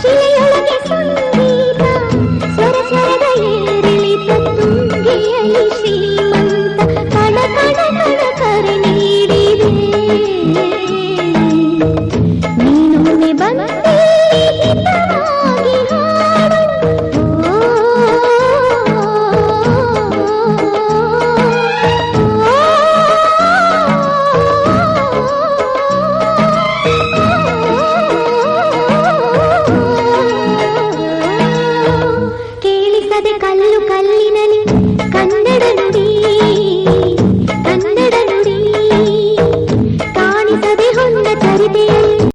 ಶಿಲೆಯೊಳಗೆ ಸಂಗೀತ ಸ್ವರ ಸ್ವರದ ಏರಿಳಿತ ತುಂಗಿಯ కళ్ళు కల్లినలి కన్నడ నుడి ಕನ್ನಡ ನುಡಿ ಕಾಣಿಸದೆ ಹೊನ್ನ ಚರಿತೆಯಲ್ಲಿ